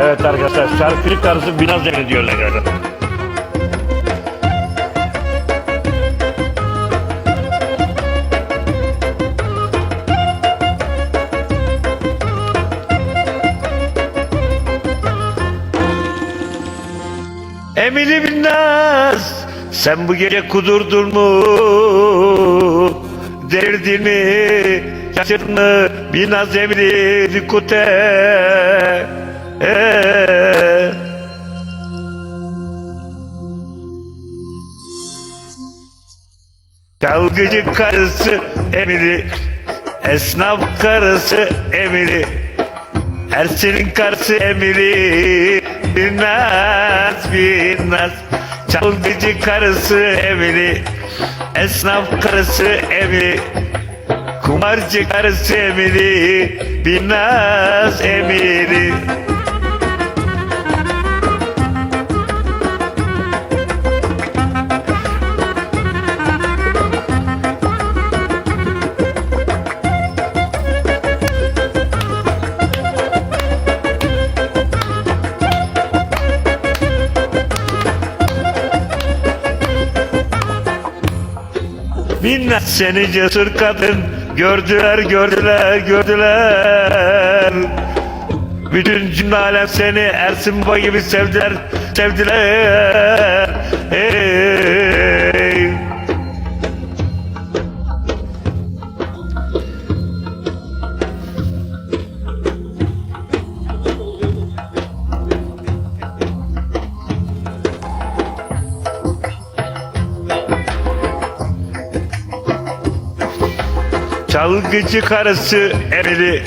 Evet arkadaşlar şarkülük karısı biraz devre diyorlar galiba. Emili Binnaz sen bu gece kudurdun mu derdini şaşırdın mı Binnaz Emili Dikute ee. Çalgıcı karısı Emili Esnaf karısı Emili Ersin'in karısı Emili Binnaz Binnaz Çalgıcı karısı Emili Esnaf karısı Emili Kumarcı karısı Emili Binnaz Emili Minnet seni cesur kadın. Gördüler gördüler gördüler. Bütün cümle alem seni Ersin Baba gibi sevdiler sevdiler Çalgıcı karısı Emili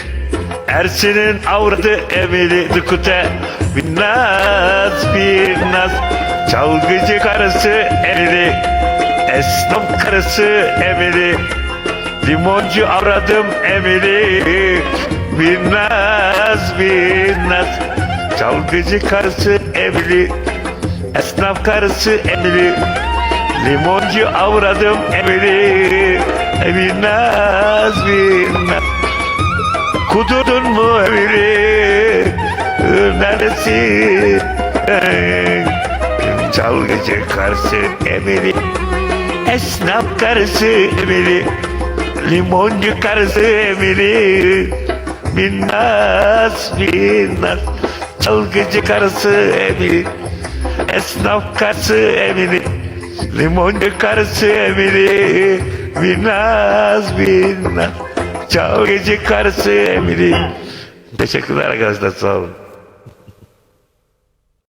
Ersin'in avradı Emili Dikute Binnaz binnaz Çalgıcı karısı Emili Esnaf karısı Emili Limoncu avradım Emili Binnaz binnaz Çalgıcı karısı Emili Esnaf karısı Emili Limoncu avradım Emili Binnaz binnaz Kudurdun mu Emili Neresi Çalgıcı karısı Emili. Esnaf karısı Emili. Limoncu karısı Emili. Binnaz binnaz Çalgıcı karısı Emili. Esnaf karısı Emili Limoncu karısı Emili Binnaz binnaz Çalgıcı karısı Emili Teşekkürler arkadaşlar sağ olun